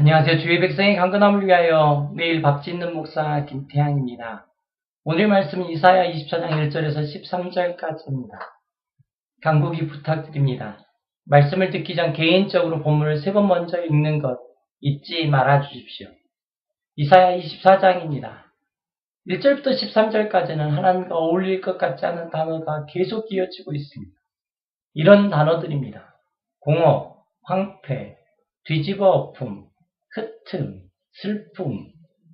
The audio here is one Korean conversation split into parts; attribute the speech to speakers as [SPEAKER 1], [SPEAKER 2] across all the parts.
[SPEAKER 1] 안녕하세요. 주의 백성의 강건함을 위하여 매일 밥 짓는 목사 김태양입니다. 오늘 말씀은 이사야 24장 1절에서 13절까지입니다. 강국이 부탁드립니다. 말씀을 듣기 전 개인적으로 본문을 세 번 먼저 읽는 것 잊지 말아 주십시오. 이사야 24장입니다. 1절부터 13절까지는 하나님과 어울릴 것 같지 않은 단어가 계속 이어지고 있습니다. 이런 단어들입니다. 공허, 황폐, 뒤집어 엎음, 흩음, 슬픔,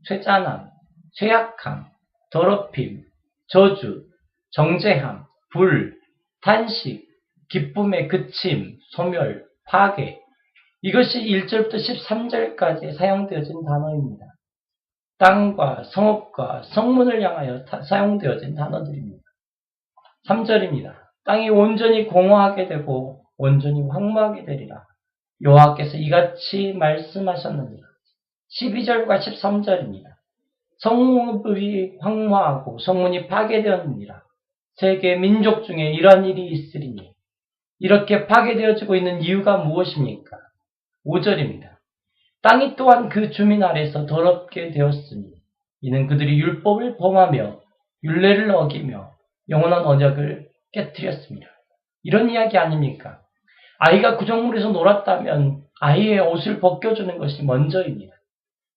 [SPEAKER 1] 쇠잔함, 쇠약함, 더럽힘, 저주, 정죄함, 불, 탄식, 기쁨의 그침, 소멸, 파괴. 이것이 1절부터 13절까지 사용되어진 단어입니다. 땅과 성읍과 성문을 향하여 타- 사용되어진 단어들입니다. 3절입니다. 땅이 온전히 공허하게 되고 온전히 황무하게 되리라. 여호와께서 이같이 말씀하셨느니라. 12절과 13절입니다. 성읍이 황무하고 성문이 파괴되었느니라. 세계 민족 중에 이러한 일이 있으리니 이렇게 파괴되어지고 있는 이유가 무엇입니까? 5절입니다. 땅이 또한 그 주민 아래서 더럽게 되었으니 이는 그들이 율법을 범하며 율례를 어기며 영원한 언약을 깨뜨렸습니다. 이런 이야기 아닙니까? 아이가 구정물에서 놀았다면 아이의 옷을 벗겨주는 것이 먼저입니다.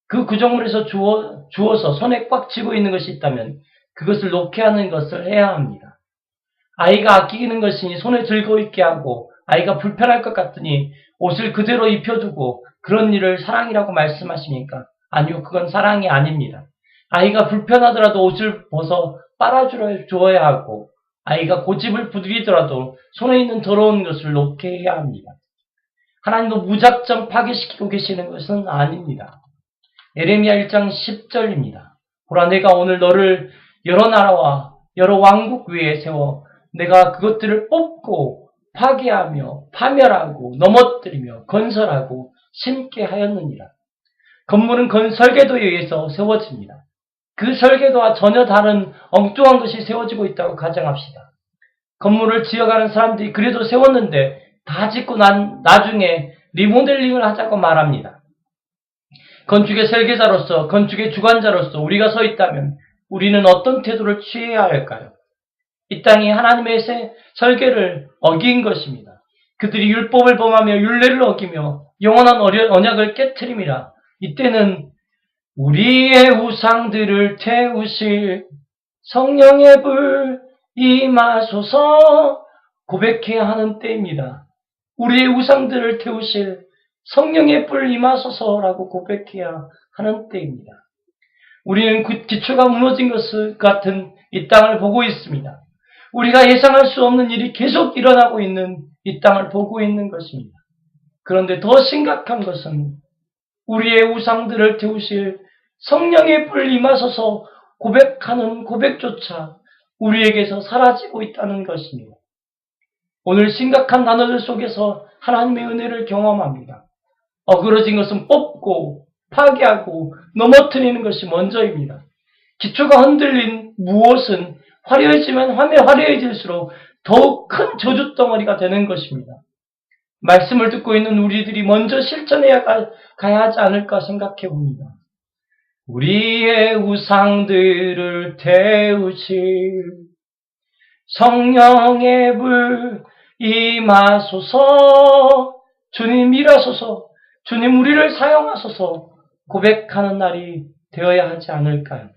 [SPEAKER 1] 그 구정물에서 주워, 주워서 손에 꽉 쥐고 있는 것이 있다면 그것을 놓게 하는 것을 해야 합니다. 아이가 아끼는 것이니 손에 들고 있게 하고 아이가 불편할 것 같으니 옷을 그대로 입혀두고 그런 일을 사랑이라고 말씀하십니까? 아니요, 그건 사랑이 아닙니다. 아이가 불편하더라도 옷을 벗어 빨아주어야 하고 아이가 고집을 부리더라도 손에 있는 더러운 것을 놓게 해야 합니다. 하나님도 무작정 파괴시키고 계시는 것은 아닙니다. 에레미야 1장 10절입니다. 보라 내가 오늘 너를 여러 나라와 여러 왕국 위에 세워 내가 그것들을 뽑고 파괴하며 파멸하고 넘어뜨리며 건설하고 심게 하였느니라. 건물은 건 설계도에 의해서 세워집니다. 그 설계도와 전혀 다른 엉뚱한 것이 세워지고 있다고 가정합시다. 건물을 지어가는 사람들이 그래도 세웠는데 다 짓고 난 나중에 리모델링을 하자고 말합니다. 건축의 설계자로서 건축의 주관자로서 우리가 서 있다면 우리는 어떤 태도를 취해야 할까요? 이 땅이 하나님의 세- 설계를 어긴 것입니다. 그들이 율법을 범하며 율례를 어기며 영원한 언약을 깨뜨림이라. 이때는 우리의 우상들을 태우실 성령의 불 임하소서 고백해야 하는 때입니다. 우리의 우상들을 태우실 성령의 불 임하소서라고 고백해야 하는 때입니다. 우리는 그 기초가 무너진 것 같은 이 땅을 보고 있습니다. 우리가 예상할 수 없는 일이 계속 일어나고 있는 이 땅을 보고 있는 것입니다. 그런데 더 심각한 것은 우리의 우상들을 태우실 성령의 불 임하소서 고백하는 고백조차 우리에게서 사라지고 있다는 것입니다. 오늘 심각한 단어들 속에서 하나님의 은혜를 경험합니다. 어그러진 것은 뽑고 파괴하고 넘어뜨리는 것이 먼저입니다. 기초가 흔들린 무엇은 화려해지면 화면 화려해질수록 더욱 큰 저주 덩어리가 되는 것입니다. 말씀을 듣고 있는 우리들이 먼저 실천해야 가, 가야 하지 않을까 생각해 봅니다. 우리의 우상들을 태우실 성령의 불 임하소서. 주님 일하소서. 주님 우리를 사용하소서. 고백하는 날이 되어야 하지 않을까요?